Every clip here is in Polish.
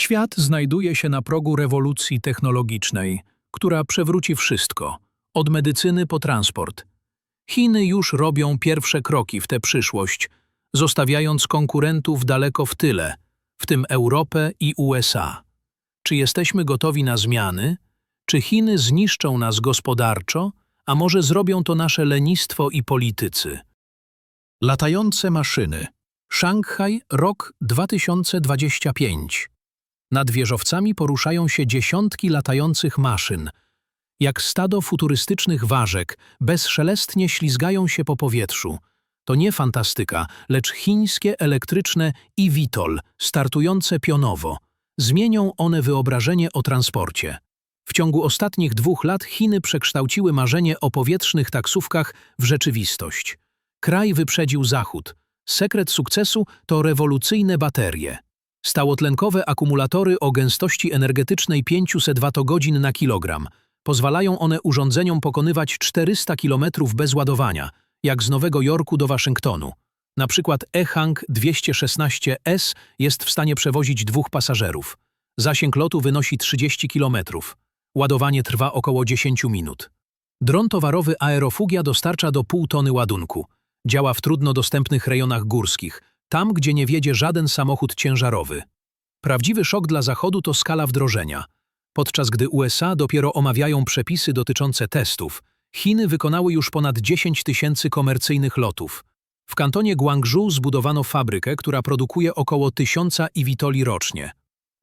Świat znajduje się na progu rewolucji technologicznej, która przewróci wszystko, od medycyny po transport. Chiny już robią pierwsze kroki w tę przyszłość, zostawiając konkurentów daleko w tyle, w tym Europę i USA. Czy jesteśmy gotowi na zmiany? Czy Chiny zniszczą nas gospodarczo, a może zrobią to nasze lenistwo i politycy? Latające maszyny. Szanghaj, rok 2025. Nad wieżowcami poruszają się dziesiątki latających maszyn. Jak stado futurystycznych ważek, bezszelestnie ślizgają się po powietrzu. To nie fantastyka, lecz chińskie elektryczne eVTOL, startujące pionowo. Zmienią one wyobrażenie o transporcie. W ciągu ostatnich dwóch lat Chiny przekształciły marzenie o powietrznych taksówkach w rzeczywistość. Kraj wyprzedził Zachód. Sekret sukcesu to rewolucyjne baterie. Stałotlenkowe akumulatory o gęstości energetycznej 500 Wh na kilogram. Pozwalają one urządzeniom pokonywać 400 km bez ładowania, jak z Nowego Jorku do Waszyngtonu. Na przykład E-Hang 216S jest w stanie przewozić dwóch pasażerów. Zasięg lotu wynosi 30 km. Ładowanie trwa około 10 minut. Dron towarowy Aerofugia dostarcza do pół tony ładunku. Działa w trudno dostępnych rejonach górskich, tam gdzie nie wiedzie żaden samochód ciężarowy. Prawdziwy szok dla Zachodu to skala wdrożenia. Podczas gdy USA dopiero omawiają przepisy dotyczące testów, Chiny wykonały już ponad 10 tysięcy komercyjnych lotów. W kantonie Guangzhou zbudowano fabrykę, która produkuje około tysiąca iwitoli rocznie.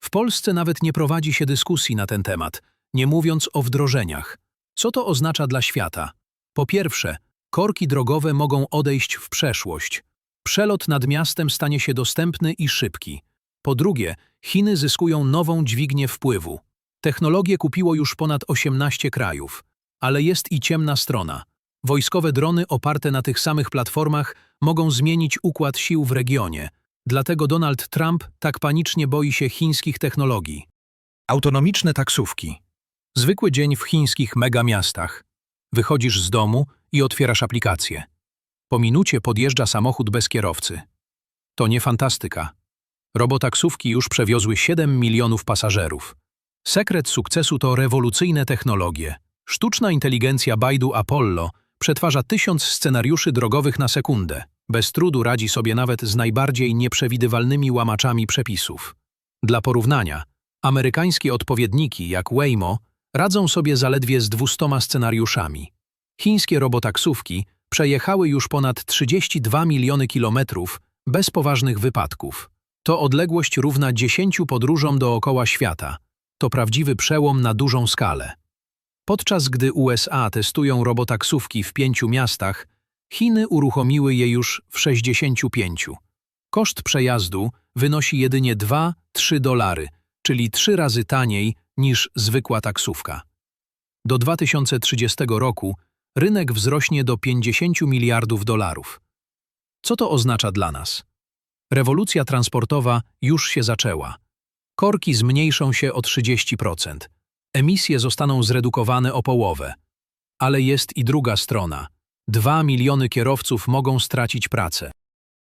W Polsce nawet nie prowadzi się dyskusji na ten temat, nie mówiąc o wdrożeniach. Co to oznacza dla świata? Po pierwsze, korki drogowe mogą odejść w przeszłość. Przelot nad miastem stanie się dostępny i szybki. Po drugie, Chiny zyskują nową dźwignię wpływu. Technologię kupiło już ponad 18 krajów. Ale jest i ciemna strona. Wojskowe drony oparte na tych samych platformach mogą zmienić układ sił w regionie. Dlatego Donald Trump tak panicznie boi się chińskich technologii. Autonomiczne taksówki. Zwykły dzień w chińskich megamiastach. Wychodzisz z domu i otwierasz aplikację. Po minucie podjeżdża samochód bez kierowcy. To nie fantastyka. Robotaksówki już przewiozły 7 milionów pasażerów. Sekret sukcesu to rewolucyjne technologie. Sztuczna inteligencja Baidu Apollo przetwarza tysiąc scenariuszy drogowych na sekundę. Bez trudu radzi sobie nawet z najbardziej nieprzewidywalnymi łamaczami przepisów. Dla porównania, amerykańskie odpowiedniki jak Waymo radzą sobie zaledwie z 200 scenariuszami. Chińskie robotaksówki przejechały już ponad 32 miliony kilometrów bez poważnych wypadków. To odległość równa 10 podróżom dookoła świata. To prawdziwy przełom na dużą skalę. Podczas gdy USA testują robotaksówki w pięciu miastach, Chiny uruchomiły je już w 65. Koszt przejazdu wynosi jedynie 2-3 dolary, czyli trzy razy taniej niż zwykła taksówka. Do 2030 roku rynek wzrośnie do 50 miliardów dolarów. Co to oznacza dla nas? Rewolucja transportowa już się zaczęła. Korki zmniejszą się o 30%. Emisje zostaną zredukowane o połowę. Ale jest i druga strona. Dwa miliony kierowców mogą stracić pracę.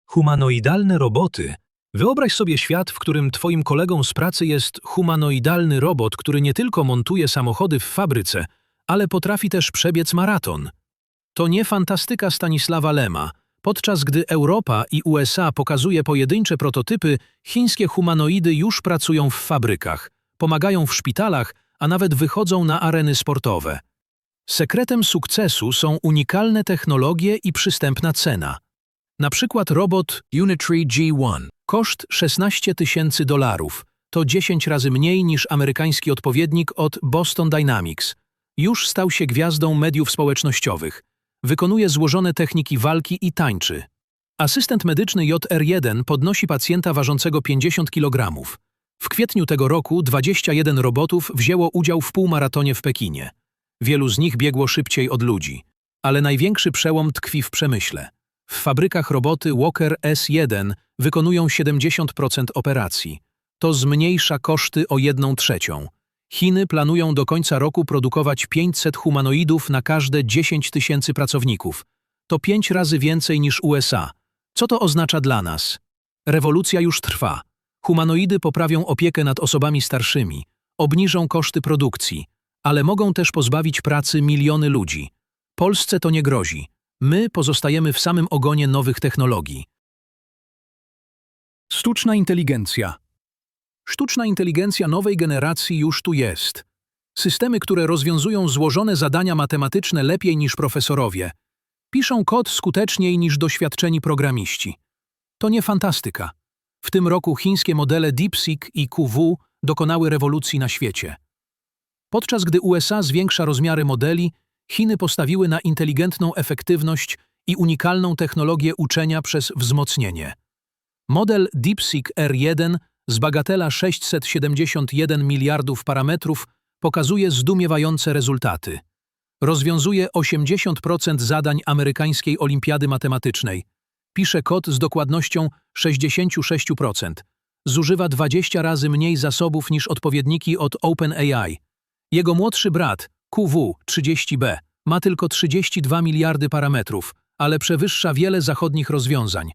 Humanoidalne roboty. Wyobraź sobie świat, w którym twoim kolegą z pracy jest humanoidalny robot, który nie tylko montuje samochody w fabryce, ale potrafi też przebiec maraton. To nie fantastyka Stanisława Lema. Podczas gdy Europa i USA pokazuje pojedyncze prototypy, chińskie humanoidy już pracują w fabrykach, pomagają w szpitalach, a nawet wychodzą na areny sportowe. Sekretem sukcesu są unikalne technologie i przystępna cena. Na przykład robot Unitree G1. Koszt 16 tysięcy dolarów. To 10 razy mniej niż amerykański odpowiednik od Boston Dynamics. Już stał się gwiazdą mediów społecznościowych. Wykonuje złożone techniki walki i tańczy. Asystent medyczny JR1 podnosi pacjenta ważącego 50 kg. W kwietniu tego roku 21 robotów wzięło udział w półmaratonie w Pekinie. Wielu z nich biegło szybciej od ludzi. Ale największy przełom tkwi w przemyśle. W fabrykach roboty Walker S1 wykonują 70% operacji. To zmniejsza koszty o 1 trzecią. Chiny planują do końca roku produkować 500 humanoidów na każde 10 tysięcy pracowników. To pięć razy więcej niż USA. Co to oznacza dla nas? Rewolucja już trwa. Humanoidy poprawią opiekę nad osobami starszymi, obniżą koszty produkcji, ale mogą też pozbawić pracy miliony ludzi. Polsce to nie grozi. My pozostajemy w samym ogonie nowych technologii. Sztuczna inteligencja. Sztuczna inteligencja nowej generacji już tu jest. Systemy, które rozwiązują złożone zadania matematyczne lepiej niż profesorowie. Piszą kod skuteczniej niż doświadczeni programiści. To nie fantastyka. W tym roku chińskie modele DeepSeek i QW dokonały rewolucji na świecie. Podczas gdy USA zwiększa rozmiary modeli, Chiny postawiły na inteligentną efektywność i unikalną technologię uczenia przez wzmocnienie. Model DeepSeek R1 z bagatela 671 miliardów parametrów pokazuje zdumiewające rezultaty. Rozwiązuje 80% zadań amerykańskiej olimpiady matematycznej. Pisze kod z dokładnością 66%. Zużywa 20 razy mniej zasobów niż odpowiedniki od OpenAI. Jego młodszy brat, QW30B, ma tylko 32 miliardy parametrów, ale przewyższa wiele zachodnich rozwiązań.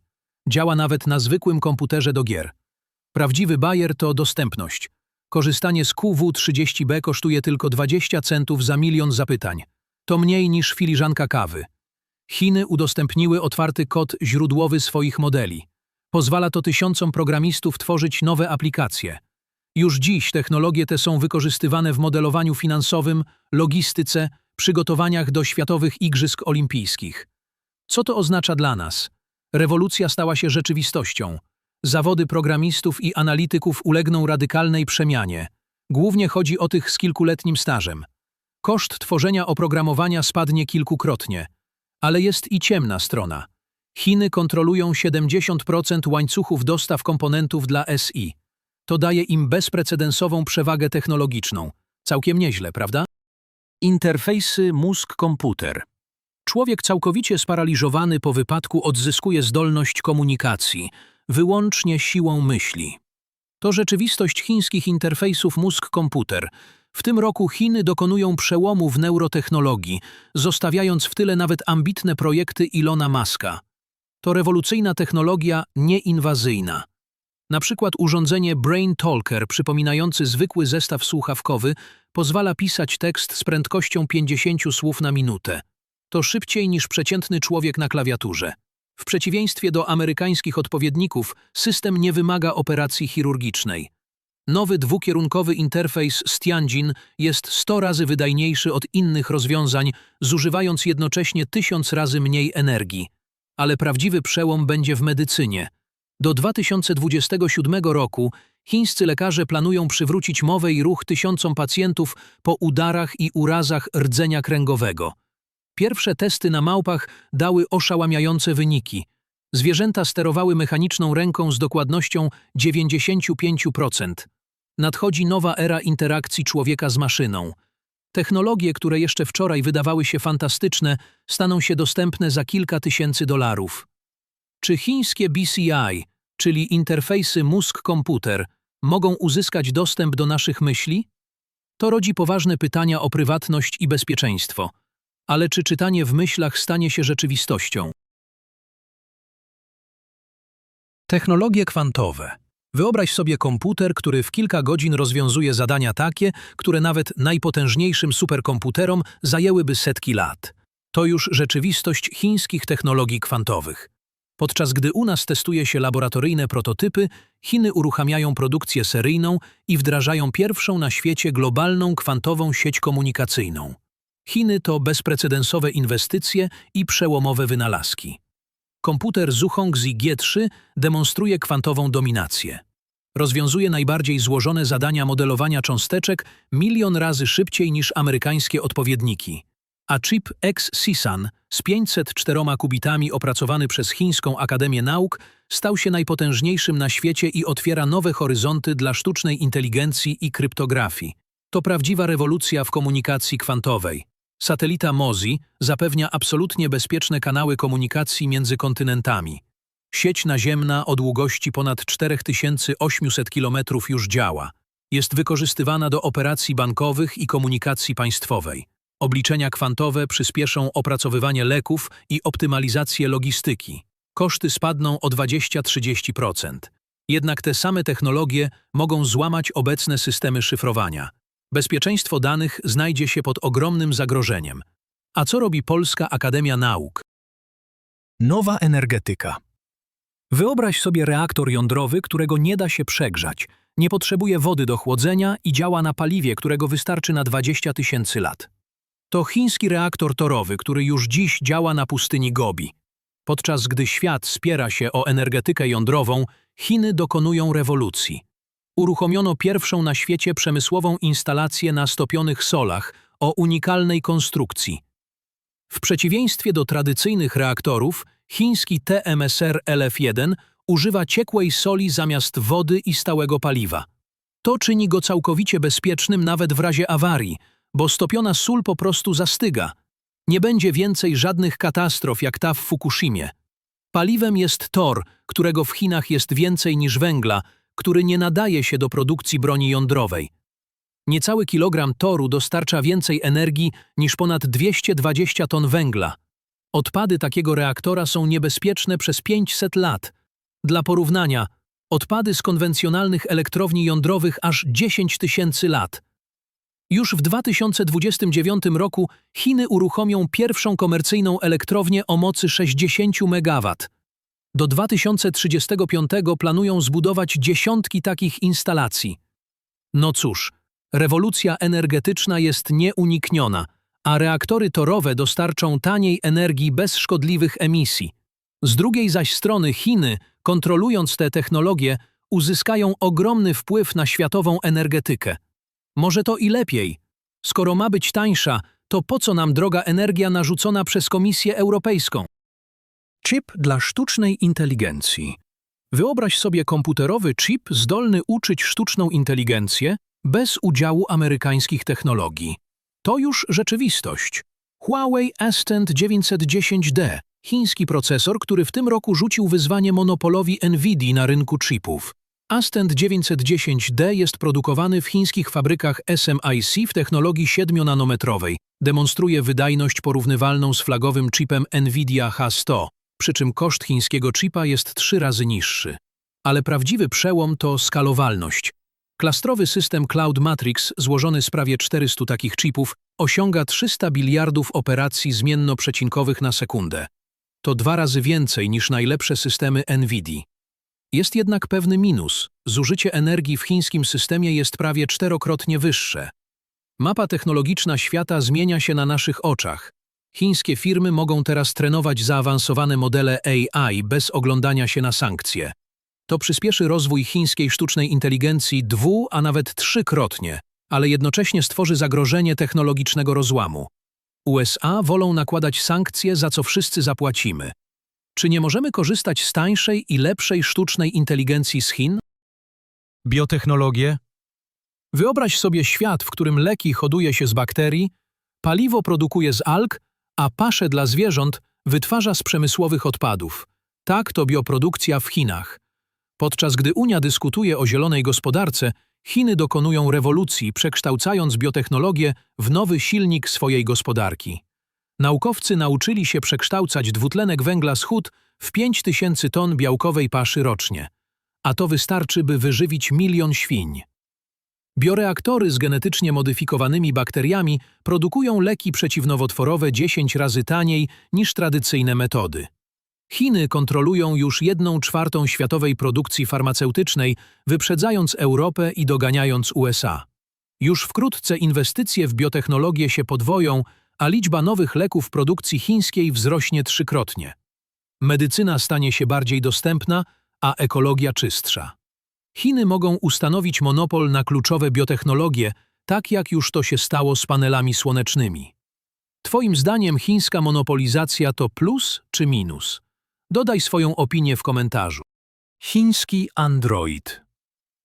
Działa nawet na zwykłym komputerze do gier. Prawdziwy bajer to dostępność. Korzystanie z QW30B kosztuje tylko 20 centów za milion zapytań. To mniej niż filiżanka kawy. Chiny udostępniły otwarty kod źródłowy swoich modeli. Pozwala to tysiącom programistów tworzyć nowe aplikacje. Już dziś technologie te są wykorzystywane w modelowaniu finansowym, logistyce, przygotowaniach do Światowych Igrzysk Olimpijskich. Co to oznacza dla nas? Rewolucja stała się rzeczywistością. Zawody programistów i analityków ulegną radykalnej przemianie. Głównie chodzi o tych z kilkuletnim stażem. Koszt tworzenia oprogramowania spadnie kilkukrotnie. Ale jest i ciemna strona. Chiny kontrolują 70% łańcuchów dostaw komponentów dla SI. To daje im bezprecedensową przewagę technologiczną. Całkiem nieźle, prawda? Interfejsy mózg-komputer. Człowiek całkowicie sparaliżowany po wypadku odzyskuje zdolność komunikacji, wyłącznie siłą myśli. To rzeczywistość chińskich interfejsów mózg-komputer. W tym roku Chiny dokonują przełomu w neurotechnologii, zostawiając w tyle nawet ambitne projekty Ilona Maska. To rewolucyjna technologia nieinwazyjna. Na przykład urządzenie Brain Talker, przypominający zwykły zestaw słuchawkowy, pozwala pisać tekst z prędkością 50 słów na minutę. To szybciej niż przeciętny człowiek na klawiaturze. W przeciwieństwie do amerykańskich odpowiedników, system nie wymaga operacji chirurgicznej. Nowy dwukierunkowy interfejs z Tianjin jest 100 razy wydajniejszy od innych rozwiązań, zużywając jednocześnie tysiąc razy mniej energii. Ale prawdziwy przełom będzie w medycynie. Do 2027 roku chińscy lekarze planują przywrócić mowę i ruch tysiącom pacjentów po udarach i urazach rdzenia kręgowego. Pierwsze testy na małpach dały oszałamiające wyniki. Zwierzęta sterowały mechaniczną ręką z dokładnością 95%. Nadchodzi nowa era interakcji człowieka z maszyną. Technologie, które jeszcze wczoraj wydawały się fantastyczne, staną się dostępne za kilka tysięcy dolarów. Czy chińskie BCI, czyli interfejsy mózg-komputer, mogą uzyskać dostęp do naszych myśli? To rodzi poważne pytania o prywatność i bezpieczeństwo. Ale czy czytanie w myślach stanie się rzeczywistością? Technologie kwantowe. Wyobraź sobie komputer, który w kilka godzin rozwiązuje zadania takie, które nawet najpotężniejszym superkomputerom zajęłyby setki lat. To już rzeczywistość chińskich technologii kwantowych. Podczas gdy u nas testuje się laboratoryjne prototypy, Chiny uruchamiają produkcję seryjną i wdrażają pierwszą na świecie globalną kwantową sieć komunikacyjną. Chiny to bezprecedensowe inwestycje i przełomowe wynalazki. Komputer Zuhongzi G3 demonstruje kwantową dominację. Rozwiązuje najbardziej złożone zadania modelowania cząsteczek milion razy szybciej niż amerykańskie odpowiedniki. A chip X-Sisan z 504 kubitami opracowany przez Chińską Akademię Nauk stał się najpotężniejszym na świecie i otwiera nowe horyzonty dla sztucznej inteligencji i kryptografii. To prawdziwa rewolucja w komunikacji kwantowej. Satelita MOSI zapewnia absolutnie bezpieczne kanały komunikacji między kontynentami. Sieć naziemna o długości ponad 4800 km już działa. Jest wykorzystywana do operacji bankowych i komunikacji państwowej. Obliczenia kwantowe przyspieszą opracowywanie leków i optymalizację logistyki. Koszty spadną o 20-30%. Jednak te same technologie mogą złamać obecne systemy szyfrowania. Bezpieczeństwo danych znajdzie się pod ogromnym zagrożeniem. A co robi Polska Akademia Nauk? Nowa energetyka. Wyobraź sobie reaktor jądrowy, którego nie da się przegrzać, nie potrzebuje wody do chłodzenia i działa na paliwie, którego wystarczy na 20 tysięcy lat. To chiński reaktor torowy, który już dziś działa na pustyni Gobi. Podczas gdy świat spiera się o energetykę jądrową, Chiny dokonują rewolucji. Uruchomiono pierwszą na świecie przemysłową instalację na stopionych solach o unikalnej konstrukcji. W przeciwieństwie do tradycyjnych reaktorów, chiński TMSR LF1 używa ciekłej soli zamiast wody i stałego paliwa. To czyni go całkowicie bezpiecznym nawet w razie awarii, bo stopiona sól po prostu zastyga. Nie będzie więcej żadnych katastrof jak ta w Fukushimie. Paliwem jest tor, którego w Chinach jest więcej niż węgla, który nie nadaje się do produkcji broni jądrowej. Niecały kilogram toru dostarcza więcej energii niż ponad 220 ton węgla. Odpady takiego reaktora są niebezpieczne przez 500 lat. Dla porównania, odpady z konwencjonalnych elektrowni jądrowych aż 10 tysięcy lat. Już w 2029 roku Chiny uruchomią pierwszą komercyjną elektrownię o mocy 60 MW. Do 2035 planują zbudować dziesiątki takich instalacji. No cóż, rewolucja energetyczna jest nieunikniona, a reaktory torowe dostarczą taniej energii bez szkodliwych emisji. Z drugiej zaś strony Chiny, kontrolując te technologie, uzyskają ogromny wpływ na światową energetykę. Może to i lepiej. Skoro ma być tańsza, to po co nam droga energia narzucona przez Komisję Europejską? Chip dla sztucznej inteligencji. Wyobraź sobie komputerowy chip zdolny uczyć sztuczną inteligencję bez udziału amerykańskich technologii. To już rzeczywistość. Huawei Ascend 910D, chiński procesor, który w tym roku rzucił wyzwanie monopolowi Nvidia na rynku chipów. Ascend 910D jest produkowany w chińskich fabrykach SMIC w technologii 7-nanometrowej. Demonstruje wydajność porównywalną z flagowym chipem NVIDIA H100, przy czym koszt chińskiego chipa jest trzy razy niższy. Ale prawdziwy przełom to skalowalność. Klastrowy system Cloud Matrix, złożony z prawie 400 takich chipów, osiąga 300 biliardów operacji zmiennoprzecinkowych na sekundę. To dwa razy więcej niż najlepsze systemy NVIDIA. Jest jednak pewny minus. Zużycie energii w chińskim systemie jest prawie czterokrotnie wyższe. Mapa technologiczna świata zmienia się na naszych oczach. Chińskie firmy mogą teraz trenować zaawansowane modele AI bez oglądania się na sankcje. To przyspieszy rozwój chińskiej sztucznej inteligencji dwu, a nawet trzykrotnie, ale jednocześnie stworzy zagrożenie technologicznego rozłamu. USA wolą nakładać sankcje, za co wszyscy zapłacimy. Czy nie możemy korzystać z tańszej i lepszej sztucznej inteligencji z Chin? Biotechnologie, Wyobraź sobie świat, w którym leki hoduje się z bakterii, paliwo produkuje z alg, a pasze dla zwierząt wytwarza z przemysłowych odpadów. Tak to bioprodukcja w Chinach. Podczas gdy Unia dyskutuje o zielonej gospodarce, Chiny dokonują rewolucji, przekształcając biotechnologię w nowy silnik swojej gospodarki. Naukowcy nauczyli się przekształcać dwutlenek węgla z hut w 5000 ton białkowej paszy rocznie, a to wystarczy, by wyżywić milion świń. Bioreaktory z genetycznie modyfikowanymi bakteriami produkują leki przeciwnowotworowe 10 razy taniej niż tradycyjne metody. Chiny kontrolują już jedną czwartą światowej produkcji farmaceutycznej, wyprzedzając Europę i doganiając USA. Już wkrótce inwestycje w biotechnologię się podwoją, a liczba nowych leków produkcji chińskiej wzrośnie trzykrotnie. Medycyna stanie się bardziej dostępna, a ekologia czystsza. Chiny mogą ustanowić monopol na kluczowe biotechnologie, tak jak już to się stało z panelami słonecznymi. Twoim zdaniem chińska monopolizacja to plus czy minus? Dodaj swoją opinię w komentarzu. Chiński Android.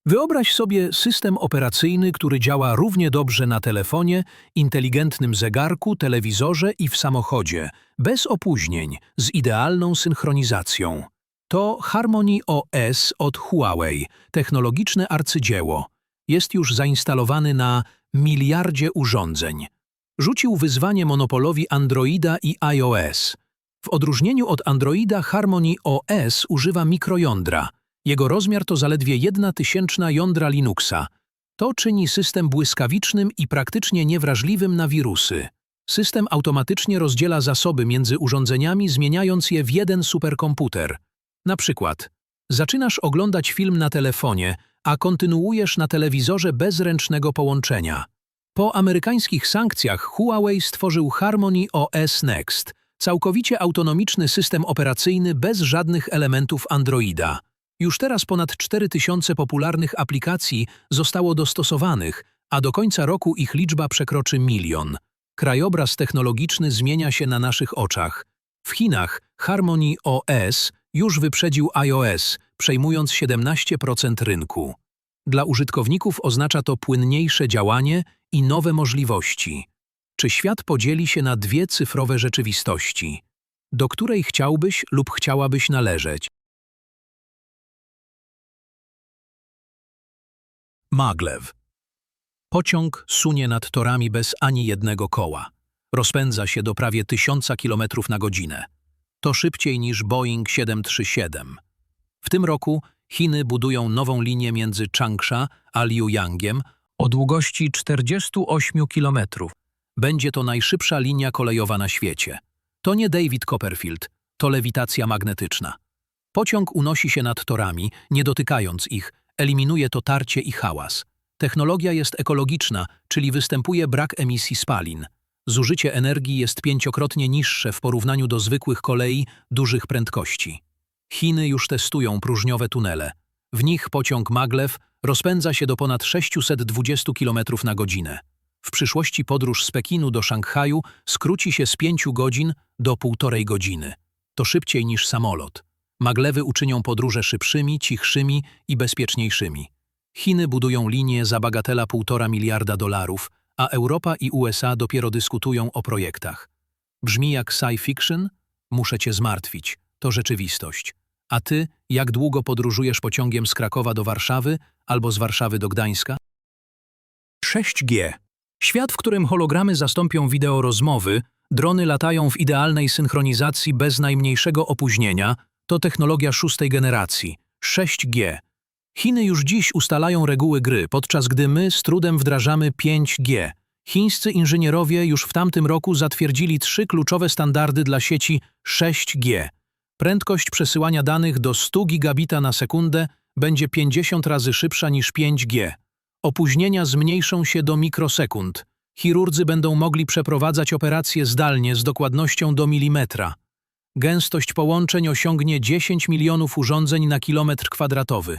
Wyobraź sobie system operacyjny, który działa równie dobrze na telefonie, inteligentnym zegarku, telewizorze i w samochodzie, bez opóźnień, z idealną synchronizacją. To Harmony OS od Huawei, technologiczne arcydzieło. Jest już zainstalowany na miliardzie urządzeń. Rzucił wyzwanie monopolowi Androida i iOS. W odróżnieniu od Androida Harmony OS używa mikrojądra. Jego rozmiar to zaledwie jedna tysięczna jądra Linuxa. To czyni system błyskawicznym i praktycznie niewrażliwym na wirusy. System automatycznie rozdziela zasoby między urządzeniami, zmieniając je w jeden superkomputer. Na przykład, zaczynasz oglądać film na telefonie, a kontynuujesz na telewizorze bez ręcznego połączenia. Po amerykańskich sankcjach Huawei stworzył Harmony OS Next, całkowicie autonomiczny system operacyjny bez żadnych elementów Androida. Już teraz ponad 4000 popularnych aplikacji zostało dostosowanych, a do końca roku ich liczba przekroczy milion. Krajobraz technologiczny zmienia się na naszych oczach. W Chinach Harmony OS już wyprzedził iOS, przejmując 17% rynku. Dla użytkowników oznacza to płynniejsze działanie i nowe możliwości. Czy świat podzieli się na dwie cyfrowe rzeczywistości? Do której chciałbyś lub chciałabyś należeć? Maglev. Pociąg sunie nad torami bez ani jednego koła. Rozpędza się do prawie 1000 km na godzinę. To szybciej niż Boeing 737. W tym roku Chiny budują nową linię między Changsha a Liuyangiem o długości 48 km. Będzie to najszybsza linia kolejowa na świecie. To nie David Copperfield, to lewitacja magnetyczna. Pociąg unosi się nad torami, nie dotykając ich, eliminuje to tarcie i hałas. Technologia jest ekologiczna, czyli występuje brak emisji spalin. Zużycie energii jest pięciokrotnie niższe w porównaniu do zwykłych kolei dużych prędkości. Chiny już testują próżniowe tunele. W nich pociąg Maglev rozpędza się do ponad 620 km na godzinę. W przyszłości podróż z Pekinu do Szanghaju skróci się z 5 godzin do półtorej godziny. To szybciej niż samolot. Maglewy uczynią podróże szybszymi, cichszymi i bezpieczniejszymi. Chiny budują linię za bagatela 1,5 miliarda dolarów, a Europa i USA dopiero dyskutują o projektach. Brzmi jak sci fiction? Muszę cię zmartwić. To rzeczywistość. A ty, jak długo podróżujesz pociągiem z Krakowa do Warszawy albo z Warszawy do Gdańska? 6G. Świat, w którym hologramy zastąpią wideo rozmowy, drony latają w idealnej synchronizacji bez najmniejszego opóźnienia, to technologia szóstej generacji 6G. Chiny już dziś ustalają reguły gry, podczas gdy my z trudem wdrażamy 5G. Chińscy inżynierowie już w tamtym roku zatwierdzili trzy kluczowe standardy dla sieci 6G. Prędkość przesyłania danych do 100 gigabita na sekundę będzie 50 razy szybsza niż 5G. Opóźnienia zmniejszą się do mikrosekund. Chirurdzy będą mogli przeprowadzać operacje zdalnie z dokładnością do milimetra. Gęstość połączeń osiągnie 10 milionów urządzeń na kilometr kwadratowy.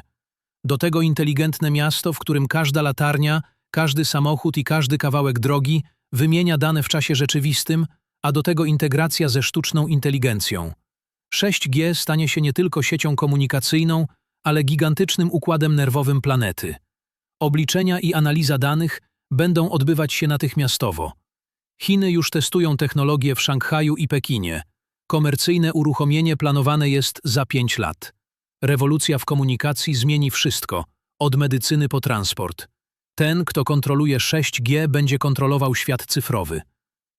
Do tego inteligentne miasto, w którym każda latarnia, każdy samochód i każdy kawałek drogi wymienia dane w czasie rzeczywistym, a do tego integracja ze sztuczną inteligencją. 6G stanie się nie tylko siecią komunikacyjną, ale gigantycznym układem nerwowym planety. Obliczenia i analiza danych będą odbywać się natychmiastowo. Chiny już testują technologię w Szanghaju i Pekinie. Komercyjne uruchomienie planowane jest za 5 lat. Rewolucja w komunikacji zmieni wszystko, od medycyny po transport. Ten, kto kontroluje 6G, będzie kontrolował świat cyfrowy.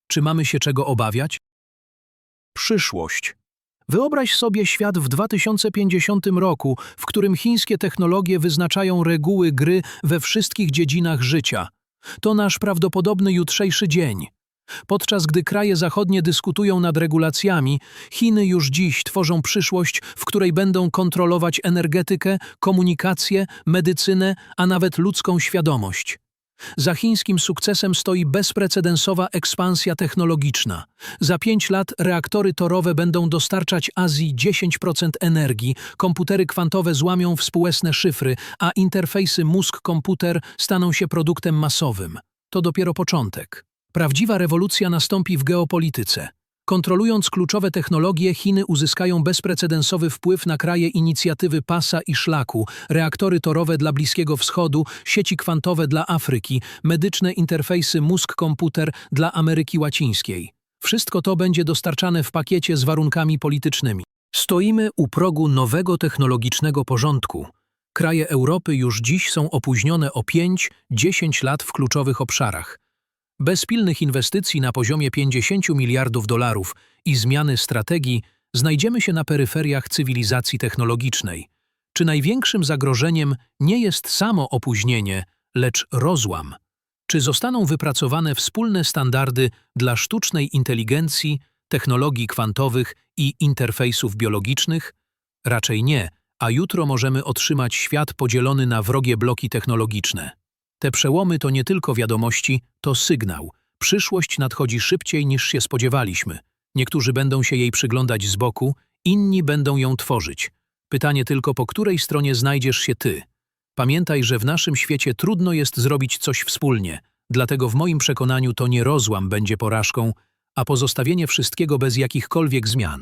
Czy mamy się czego obawiać? Przyszłość. Wyobraź sobie świat w 2050 roku, w którym chińskie technologie wyznaczają reguły gry we wszystkich dziedzinach życia. To nasz prawdopodobny jutrzejszy dzień. Podczas gdy kraje zachodnie dyskutują nad regulacjami, Chiny już dziś tworzą przyszłość, w której będą kontrolować energetykę, komunikację, medycynę, a nawet ludzką świadomość. Za chińskim sukcesem stoi bezprecedensowa ekspansja technologiczna. Za pięć lat reaktory torowe będą dostarczać Azji 10% energii, komputery kwantowe złamią współesne szyfry, a interfejsy mózg-komputer staną się produktem masowym. To dopiero początek. Prawdziwa rewolucja nastąpi w geopolityce. Kontrolując kluczowe technologie, Chiny uzyskają bezprecedensowy wpływ na kraje inicjatywy pasa i szlaku, reaktory torowe dla Bliskiego Wschodu, sieci kwantowe dla Afryki, medyczne interfejsy mózg-komputer dla Ameryki Łacińskiej. Wszystko to będzie dostarczane w pakiecie z warunkami politycznymi. Stoimy u progu nowego technologicznego porządku. Kraje Europy już dziś są opóźnione o 5-10 lat w kluczowych obszarach. Bez pilnych inwestycji na poziomie 50 miliardów dolarów i zmiany strategii znajdziemy się na peryferiach cywilizacji technologicznej. Czy największym zagrożeniem nie jest samo opóźnienie, lecz rozłam? Czy zostaną wypracowane wspólne standardy dla sztucznej inteligencji, technologii kwantowych i interfejsów biologicznych? Raczej nie, a jutro możemy otrzymać świat podzielony na wrogie bloki technologiczne. Te przełomy to nie tylko wiadomości, to sygnał. Przyszłość nadchodzi szybciej niż się spodziewaliśmy. Niektórzy będą się jej przyglądać z boku, inni będą ją tworzyć. Pytanie tylko, po której stronie znajdziesz się ty. Pamiętaj, że w naszym świecie trudno jest zrobić coś wspólnie, dlatego w moim przekonaniu to nie rozłam będzie porażką, a pozostawienie wszystkiego bez jakichkolwiek zmian.